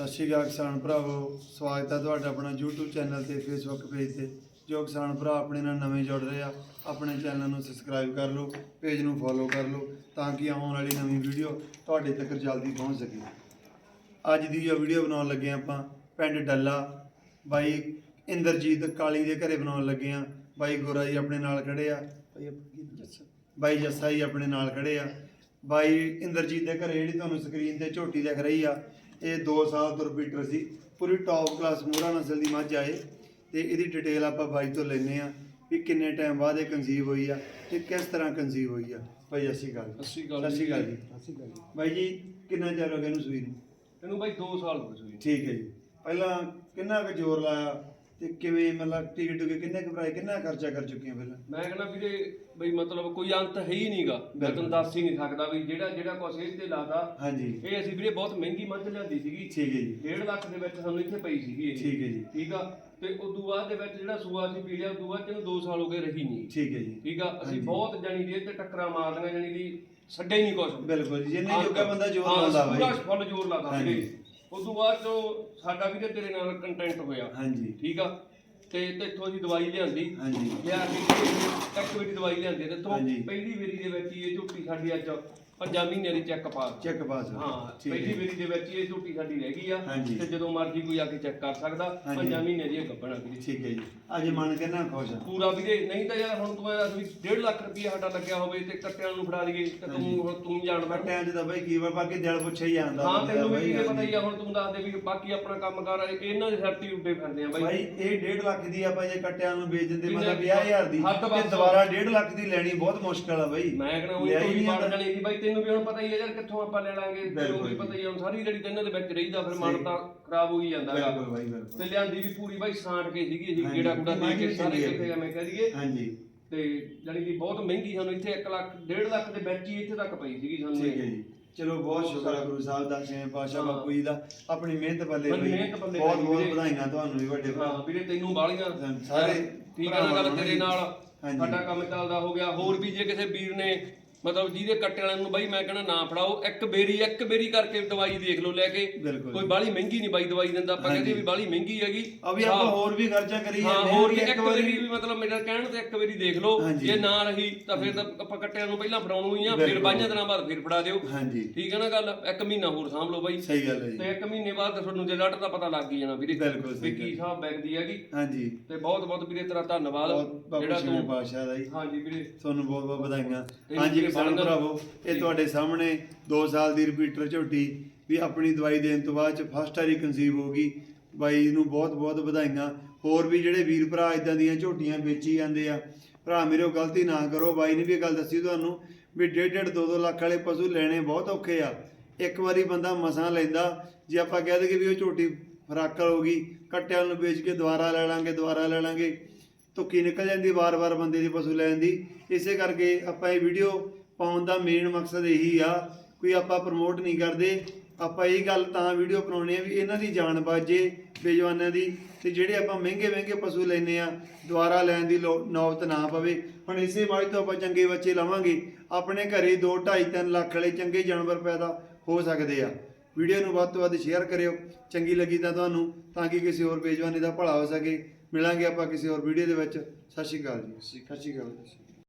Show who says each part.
Speaker 1: ਸਤਿ ਸ਼੍ਰੀ ਅਕਾਲ ਕਿਸਾਨ ਭਰਾਵੋ, ਸਵਾਗਤ ਹੈ ਤੁਹਾਡਾ ਆਪਣਾ YouTube ਚੈਨਲ ਤੇ, Facebook ਪੇਜ ਤੇ। ਜੋ ਕਿਸਾਨ ਭਰਾ ਆਪਣੇ ਨਾਲ ਨਵੇਂ ਜੁੜ ਰਹੇ ਆ, ਆਪਣੇ ਚੈਨਲ ਨੂੰ ਸਬਸਕ੍ਰਾਈਬ ਕਰ ਲਓ ਪੇਜ ਨੂੰ ਫੋਲੋ ਕਰ ਲਓ, ਤਾਂ ਕਿ ਆਉਣ ਵਾਲੀ ਨਵੀਂ ਵੀਡੀਓ ਤੁਹਾਡੇ ਤੱਕ ਜਲਦੀ ਪਹੁੰਚ ਸਕੇ। ਅੱਜ ਦੀ ਜੋ ਵੀਡੀਓ ਬਣਾਉਣ ਲੱਗੇ ਹਾਂ ਆਪਾਂ, ਪਿੰਡ ਡੱਲਾ। ਬਾਈ ਇੰਦਰਜੀਤ ਕਾਲੀ ਦੇ ਘਰੇ ਬਣਾਉਣ ਲੱਗੇ ਆ ਬਾਈ ਗੋਰਾ ਜੀ ਆਪਣੇ ਨਾਲ ਖੜੇ ਆ। ਬਾਈ ਬਾਈ ਜੱਸਾ ਜੀ ਆਪਣੇ ਨਾਲ ਖੜੇ ਆ। ਬਾਈ ਇੰਦਰਜੀਤ ਦੇ ਘਰੇ ਜਿਹੜੀ ਤੁਹਾਨੂੰ ਸਕਰੀਨ ਤੇ ਝੋਟੀ ਦਿਖ ਰਹੀ ਆ ਇਹ 2 ਸਾਲ ਤੋਂ ਰਿਪੀਟਰ ਸੀ। ਪੂਰੀ ਟੌਪ ਕਲਾਸ ਮੂਰਾ ਨਸਲ ਦੀ ਮੱਝ ਆਏ। ਤੇ ਇਹਦੀ ਡਿਟੇਲ ਆਪਾਂ ਬਾਈ ਤੋਂ ਲੈਨੇ ਆ ਵੀ ਕਿੰਨੇ ਟਾਈਮ ਬਾਅਦ ਇਹ ਕਨਸੀਵ ਹੋਈ ਆ ਤੇ ਕਿਸ ਤਰ੍ਹਾਂ ਕਨਸੀਵ ਹੋਈ ਆ। ਬਾਈ ਅਸੀਂ ਗੱਲ
Speaker 2: ਅਕਾਲ।
Speaker 1: ਸਤਿ ਸ਼੍ਰੀ ਅਕਾਲ ਜੀ।
Speaker 2: ਅਕਾਲ ਜੀ।
Speaker 1: ਬਾਈ ਜੀ ਕਿੰਨਾ ਚਿਰ ਹੋ ਗਿਆ ਇਹਨੂੰ ਸੂਈ ਨੂੰ?
Speaker 2: ਇਹਨੂੰ ਬਾਈ 2 ਸਾਲ ਹੋ ਗਏ ਸੂਈ
Speaker 1: ਠੀਕ ਹੈ ਜੀ। ਪਹਿਲਾਂ ਕਿੰਨਾ ਕੁ ਜ਼ੋਰ ਲਾਇਆ? ਤੇ ਕਿਵੇਂ ਮਤਲਬ ਟਿਕਟ ਟੁਕੇ ਕਿੰਨੇ ਕੁ ਭਰਾਏ ਕਿੰਨਾ ਖਰਚਾ ਕਰ ਚੁੱਕੇ ਆ ਪਹਿਲਾਂ
Speaker 2: ਮੈਂ ਕਹਿੰਦਾ ਵੀਰੇ ਬਈ ਮਤਲਬ ਕੋਈ ਅੰਤ ਹੈ ਹੀ ਨਹੀਂਗਾ। ਮੈਂ ਤੁਹਾਨੂੰ ਦੱਸ ਹੀ ਨਹੀਂ ਸਕਦਾ ਵੀ ਜਿਹੜਾ ਜਿਹੜਾ ਕੁਛ ਇਹ ਤੇ ਲਾਦਾ
Speaker 1: ਹਾਂਜੀ।
Speaker 2: ਇਹ ਅਸੀਂ ਵੀਰੇ ਬਹੁਤ ਮਹਿੰਗੀ ਮੱਝ ਲਿਆਂਦੀ ਸੀਗੀ।
Speaker 1: ਠੀਕ ਹੈ ਜੀ।
Speaker 2: 1.5 ਲੱਖ ਦੇ ਵਿੱਚ ਸਾਨੂੰ ਇੱਥੇ ਪਈ ਸੀਗੀ ਇਹ।
Speaker 1: ਠੀਕ ਹੈ ਜੀ।
Speaker 2: ਠੀਕ ਆ? ਤੇ ਉਸ ਤੋਂ ਬਾਅਦ ਦੇ ਵਿੱਚ ਜਿਹੜਾ ਸੂਆ ਸੀ ਪੀ ਲਿਆ ਉਸ ਤੋਂ ਬਾਅਦ ਇਹਨੂੰ 2 ਸਾਲ ਹੋ ਗਏ ਰਹੀ ਨਹੀਂ।
Speaker 1: ਠੀਕ ਹੈ ਜੀ।
Speaker 2: ਠੀਕ ਆ? ਅਸੀਂ। ਬਹੁਤ ਜਾਨੀ ਦੀ ਇਹ ਤੇ ਟੱਕਰਾਂ ਮਾਰਦੀਆਂ ਜਾਨੀ ਦੀ ਛੱਡੇ ਨਹੀਂ ਕੁਛ।
Speaker 1: ਬਿਲਕੁਲ ਜੀ। ਜਿੰਨੇ ਜੋਗਾ ਬੰਦਾ ਜ਼ੋਰ ਲਾਉਂਦਾ
Speaker 2: ਪੂਰਾ
Speaker 1: ਬਾਈ।
Speaker 2: ਫੁੱਲ ਜ਼ੋਰ ਲਾਦਾ। ਵੀਰੇ। ਤੋਂ ਬਾਅਦ ਤੋਂ ਸਾਡਾ ਵੀਰੇ ਤੇਰੇ ਨਾਲ ਕੰਟੈਂਟ ਹੋਇਆ।
Speaker 1: ਹਾਂਜੀ।
Speaker 2: ਠੀਕ ਆ? ਤੇ ਤੇਥੋਂ ਅਸੀਂ ਦਵਾਈ ਲਿਆਂਦੀ।
Speaker 1: ਹਾਂਜੀ।
Speaker 2: ਲਿਆ ਕੇ ਇੱਕ ਵਾਰੀ ਦਵਾਈ ਲਿਆਂਦੀ। ਤੇ ਤੋਂ
Speaker 1: ਹਾਂਜੀ।
Speaker 2: ਪਹਿਲੀ ਵਾਰੀ ਦੇ ਵਿੱਚ ਹੀ ਇਹ ਝੋਟੀ ਸਾਡੀ ਅੱਜ ਪੰਜਾਂ ਮਹੀਨਿਆਂ ਦੀ ਚੈੱਕ ਪਾਸ
Speaker 1: ਚੈੱਕ ਪਾਸ
Speaker 2: ਹਾਂ
Speaker 1: ਠੀਕ
Speaker 2: ਪਹਿਲੀ
Speaker 1: ਹੈ
Speaker 2: ਵਾਰੀ ਦੇ ਵਿੱਚ ਹੀ ਇਹ ਝੋਟੀ ਸਾਡੀ ਰਹਿ ਗਈ ਆ।
Speaker 1: ਹਾਂਜੀ।
Speaker 2: ਤੇ ਜਦੋਂ ਮਰਜ਼ੀ ਕੋਈ ਆ ਕੇ ਚੈੱਕ ਕਰ ਸਕਦਾ।
Speaker 1: ਹਾਂਜੀ।
Speaker 2: ਪੰਜਾਂ ਮਹੀਨਿਆਂ ਦੀ ਇਹ ਗੱਭਣਾ ਵੀਰੇ।
Speaker 1: ਠੀਕ ਹੈ ਜੀ। ਅੱਜ ਮਨ ਕਿੰਨਾ ਖੁਸ਼ ਆ
Speaker 2: ਪੂਰਾ ਵੀਰੇ ਨਹੀਂ ਤਾਂ ਯਾਰ ਹੁਣ ਤੂੰ ਇਹ ਵੀ 1.5 ਲੱਖ ਰੁਪਇਆ ਸਾਡਾ ਲੱਗਿਆ ਹੋਵੇ ਤੇ ਕੱਟਿਆਂ ਨੂੰ ਫੜਾ ਦਈਏ ਤੇ ਤੂੰ ਹੁਣ ਤੂੰ ਜਾਣਦਾ
Speaker 1: ਟਾਈਮ ਤੇ ਤਾਂ ਬਾਈ ਕੀ ਵਾ ਬਾਕੀ ਦਿਲ ਪੁੱਛਿਆ ਹੀ ਜਾਂਦਾ
Speaker 2: ਹਾਂ
Speaker 1: ਬੰਦੇ ਦਾ
Speaker 2: ਤੈਨੂੰ ਵੀ ਵੀਰੇ ਪਤਾ। ਹੀ ਆ ਹੁਣ ਤੂੰ ਦੱਸ ਦੇ ਵੀ ਬਾਕੀ ਆਪਣਾ ਕੰਮ ਕਰ ਇਹਨਾਂ ਦੇ ਸਿਰ ਤੇ ਹੀ ਉੱਡੇ ਫਿਰਦੇ ਆ ਬਾਈ
Speaker 1: ਬਾਈ ਇਹ 1.5 ਲੱਖ ਦੀ ਆਪਾਂ ਜੇ ਕੱਟਿਆਂ ਨੂੰ ਵੇਚ ਦਿੰਦੇ
Speaker 2: ਕਿੰਨੇ-
Speaker 1: ਮਤਲਬ 50000 ਦੀ
Speaker 2: ਹੱਦ
Speaker 1: ਤੇ। ਦੁਬਾਰਾ 1.5 ਲੱਖ ਦੀ ਲੈਣੀ ਬਹੁਤ ਮੁਸ਼ਕਲ ਆ ਬਾਈ
Speaker 2: ਮੈਂ ਕਹਿੰਦਾ ਉਹ
Speaker 1: ਲਿਆ ਹੀ ਨਹੀਂ ਜਾਂਦਾ।
Speaker 2: ਜਾਣੀ ਸੀ ਬਾਈ ਤੈਨੂੰ ਵੀ ਹੁਣ ਪਤਾ ਹੀ ਹੈ ਯਾਰ ਕਿੱਥੋਂ ਆਪਾਂ ਲੈ ਲਾਂਗੇ ਤੈਨੂੰ
Speaker 1: ਬਿਲਕੁਲ
Speaker 2: ਵੀ। ਪਤਾ ਹੀ ਆ ਹੁਣ ਸਾਰੀ ਜਿਹੜੀ ਤੈਨਾਂ ਦੇ ਵਿੱਚ ਰਹੀਦਾ ਫਿਰ ਮਨ
Speaker 1: ਸਹੀ।
Speaker 2: ਤਾਂ ਖਰਾਬ ਹੋ ਹੀ ਜਾਂਦਾ ਗਾ।
Speaker 1: ਬਿਲਕੁਲ ਬਾਈ ਬਿਲਕੁਲ
Speaker 2: ਤੇ ਲਿਆਂਦੀ ਵੀ ਪੂਰੀ ਬਾਈ ਸਾਂਟ ਕੇ ਸੀਗੀ
Speaker 1: ਹਾਂਜੀ,
Speaker 2: ਜਿਹੜਾ ਕੁੜਾ ਦੇ ਕੇ ਸਾਰੇ ਕਿੱਥੇ ਐਵੇਂ ਦਈਏ।
Speaker 1: ਹਾਂਜੀ।
Speaker 2: ਤੇ ਜਾਨੀ ਕਿ ਬਹੁਤ ਮਹਿੰਗੀ ਸਾਨੂੰ ਇੱਥੇ 1 ਲੱਖ 1.5 ਲੱਖ ਦੇ ਵਿੱਚ ਹੀ ਇੱਥੇ ਤੱਕ ਪਈ ਸੀਗੀ ਸਾਨੂੰ
Speaker 1: ਠੀਕ। ਹੈ ਜੀ। ਚਲੋ ਬਹੁਤ ਸ਼ੁਕਰ ਹੈ ਗੁਰੂ ਸਾਹਿਬ ਦਾ ਛੇ ਪਾਸ਼ਾ
Speaker 2: ਹਾਂ।
Speaker 1: ਬਾਪੂ ਜੀ ਦਾ। ਆਪਣੀ ਮਿਹਨਤ ਬੱਲੇ ਹੋਈ। ਬਹੁਤ ਬਹੁਤ। ਵਧਾਈਆਂ ਤੁਹਾਨੂੰ ਵੀ ਵੱਡੇ ਭਰਾ।
Speaker 2: ਹਾਂ ਵੀਰੇ ਤੈਨੂੰ ਬਾਲੀਆਂ
Speaker 1: ਸਾਰੇ
Speaker 2: ਠੀਕ ਨਾ ਗੱਲ ਤੇਰੇ ਨਾਲ। ਸਾਡਾ ਕੰਮ ਚੱਲਦਾ ਹੋ ਗਿਆ। ਹੋਰ ਵੀ ਜੇ ਕਿਸੇ ਵੀਰ ਨੇ ਮਤਲਬ ਜਿਹਦੇ ਕੱਟੇ ਵਾਲਿਆਂ ਨੂੰ ਬਾਈ ਮੈਂ ਕਹਿੰਦਾ ਨਾ ਫੜਾਓ ਇੱਕ ਬੇਰੀ ਇੱਕ ਬੇਰੀ ਕਰਕੇ ਦਵਾਈ ਦੇਖ ਲਓ ਲੈ ਕੇ।
Speaker 1: ਬਿਲਕੁਲ।
Speaker 2: ਕੋਈ ਬਾਲੀ ਮਹਿੰਗੀ ਨਹੀਂ ਬਾਈ ਦਵਾਈ ਦਿੰਦਾ ਆਪਾਂ ਕਹਿੰਦੇ ਵੀ ਬਾਲੀ ਮਹਿੰਗੀ ਹੈਗੀ।
Speaker 1: ਆ ਵੀ ਆਪਾਂ ਹੋਰ ਵੀ ਖਰਚਾ ਕਰੀ
Speaker 2: ਹਾਂ
Speaker 1: ਜਾਂਦੇ
Speaker 2: ਹੋਰ ਵੀ ਇੱਕ ਵਾਰੀ ਵੀ ਮਤਲਬ ਮੇਰਾ ਕਹਿਣ ਤੇ ਇੱਕ ਵਾਰੀ ਦੇਖ ਲਓ
Speaker 1: ਹਾਂਜੀ।
Speaker 2: ਜੇ ਨਾ ਰਹੀ ਤਾਂ ਫਿਰ ਤਾਂ ਆਪਾਂ ਕੱਟਿਆਂ ਨੂੰ ਪਹਿਲਾਂ ਫੜਾਉਣੂ ਹੀ ਆ ਫਿਰ
Speaker 1: ਬਿਲਕੁਲ।
Speaker 2: ਬਾਈਆਂ ਦਿਨਾਂ ਬਾਅਦ ਫਿਰ ਫੜਾ ਦਿਓ।
Speaker 1: ਹਾਂਜੀ।
Speaker 2: ਠੀਕ ਹੈ ਨਾ ਗੱਲ? ਇੱਕ ਮਹੀਨਾ ਹੋਰ ਸਾਂਭ ਲਓ ਬਾਈ।
Speaker 1: ਸਹੀ ਗੱਲ ਹੈ ਜੀ।
Speaker 2: ਤੇ ਇੱਕ ਮਹੀਨੇ ਬਾਅਦ ਤਾਂ ਤੁਹਾਨੂੰ ਜੇ ਲੱਟ ਦਾ ਪਤਾ ਲੱਗ ਹੀ ਜਾਣਾ ਵੀਰੇ
Speaker 1: ਬਿਲਕੁਲ ਸਹੀ
Speaker 2: ਵੀ ਕੀ ਹਿਸਾਬ ਬੈਗਦੀ ਹੈਗੀ।
Speaker 1: ਹਾਂਜੀ।
Speaker 2: ਤੇ ਬਹੁਤ ਬਹੁਤ ਵੀਰੇ ਤੇਰਾ ਧੰਨਵਾਦ।
Speaker 1: ਬਹੁਤ ਬਾਬੂ
Speaker 2: ਜਿਹੜਾ
Speaker 1: ਛੇਵੇਂ
Speaker 2: ਤੂੰ
Speaker 1: ਪਾਸ਼ਾ ਦਾ ਜੀ।
Speaker 2: ਹਾਂਜੀ ਵੀਰੇ।
Speaker 1: ਤੁਹਾਨੂੰ ਬਹੁਤ ਬਹੁਤ ਵਧਾਈਆਂ ਹਾਂਜੀ ਕਿਸਾਨ
Speaker 2: ਬਣਨ-
Speaker 1: ਭਰਾਵੋ ਇਹ ਤੁਹਾਡੇ ਸਾਹਮਣੇ 2 ਸਾਲ ਦੀ ਰਿਪੀਟਰ ਝੋਟੀ ਵੀ ਆਪਣੀ ਦਵਾਈ ਦੇਣ ਤੋਂ ਬਾਅਦ ਚ ਫਸਟ ਵਾਰੀ ਕਨਸੀਵ ਹੋ ਗਈ। ਬਾਈ ਨੂੰ ਬਹੁਤ ਬਹੁਤ ਵਧਾਈਆਂ। ਹੋਰ ਵੀ ਜਿਹੜੇ ਵੀਰ ਭਰਾ ਇਦਾਂ ਦੀਆਂ ਝੋਟੀਆਂ ਵੇਚੀ ਜਾਂਦੇ ਆ ਭਰਾ ਮੇਰੇ ਉਹ ਗਲਤੀ ਨਾ ਕਰੋ। ਬਾਈ ਨੇ ਵੀ ਇਹ ਗੱਲ ਦੱਸੀ ਤੁਹਾਨੂੰ ਵੀ ਡੇਢ ਡੇਢ 2 2 ਲੱਖ ਵਾਲੇ ਪਸ਼ੂ ਲੈਣੇ ਬਹੁਤ ਔਖੇ ਆ। ਇੱਕ ਵਾਰੀ ਬੰਦਾ ਮਸਾਂ ਲੈਂਦਾ ਜੇ ਆਪਾਂ ਕਹਿ ਦਈਏ ਵੀ ਉਹ ਝੋਟੀ ਫਰਾਕਲ ਹੋ ਗਈ ਕੱਟਿਆਂ ਨੂੰ ਵੇਚ ਕੇ ਦੁਬਾਰਾ ਲੈ ਲਾਂਗੇ ਦੁਬਾਰਾ ਲੈ ਲਾਂਗੇ ਧੁੱਕੀ ਨਿਕਲ ਜਾਂਦੀ ਵਾਰ-ਵਾਰ ਬੰਦੇ ਦੀ ਪਸ਼ੂ ਲੈਣ ਦੀ। ਇਸੇ ਕਰਕੇ ਆਪਾਂ ਇਹ ਵੀਡੀਓ ਪਾਉਣ ਦਾ ਮੇਨ ਮਕਸਦ ਇਹੀ ਆ ਕੋਈ ਆਪਾਂ ਪ੍ਰਮੋਟ ਨਹੀਂ ਕਰਦੇ ਆਪਾਂ ਇਹ ਗੱਲ ਤਾਂ ਵੀਡੀਓ ਬਣਾਉਣੀ ਆ ਵੀ ਇਹਨਾਂ ਦੀ ਜਾਨ ਬਾਜੇ ਬੇਜਵਾਨਾਂ ਦੀ ਤੇ ਜਿਹੜੇ ਆਪਾਂ ਮਹਿੰਗੇ ਮਹਿੰਗੇ ਪਸ਼ੂ ਲੈਨੇ ਆ ਦੁਬਾਰਾ ਲੈਣ ਦੀ ਨੌਬਤ ਨਾ ਪਵੇ। ਹੁਣ ਇਸੇ ਮੱਝ ਤੋਂ ਆਪਾਂ ਚੰਗੇ ਬੱਚੇ ਲਵਾਂਗੇ ਆਪਣੇ ਘਰੇ 2 2.5 3 ਲੱਖ ਵਾਲੇ ਚੰਗੇ ਜਾਨਵਰ ਪੈਦਾ ਹੋ ਸਕਦੇ ਆ। ਵੀਡੀਓ ਨੂੰ ਵੱਧ ਤੋਂ ਵੱਧ ਸ਼ੇਅਰ ਕਰਿਓ ਚੰਗੀ ਲੱਗੀ ਤਾਂ ਤੁਹਾਨੂੰ ਤਾਂ ਕਿ ਕਿਸੇ ਹੋਰ ਬੇਜਵਾਨੇ ਦਾ ਭਲਾ ਹੋ ਸਕੇ। ਮਿਲਾਂਗੇ ਆਪਾਂ ਕਿਸੇ ਹੋਰ ਵੀਡੀਓ ਦੇ ਵਿੱਚ। ਸਤਿ ਸ਼੍ਰੀ ਅਕਾਲ ਜੀ। ਸਤਿ ਸ਼੍ਰੀ ਅਕਾਲ।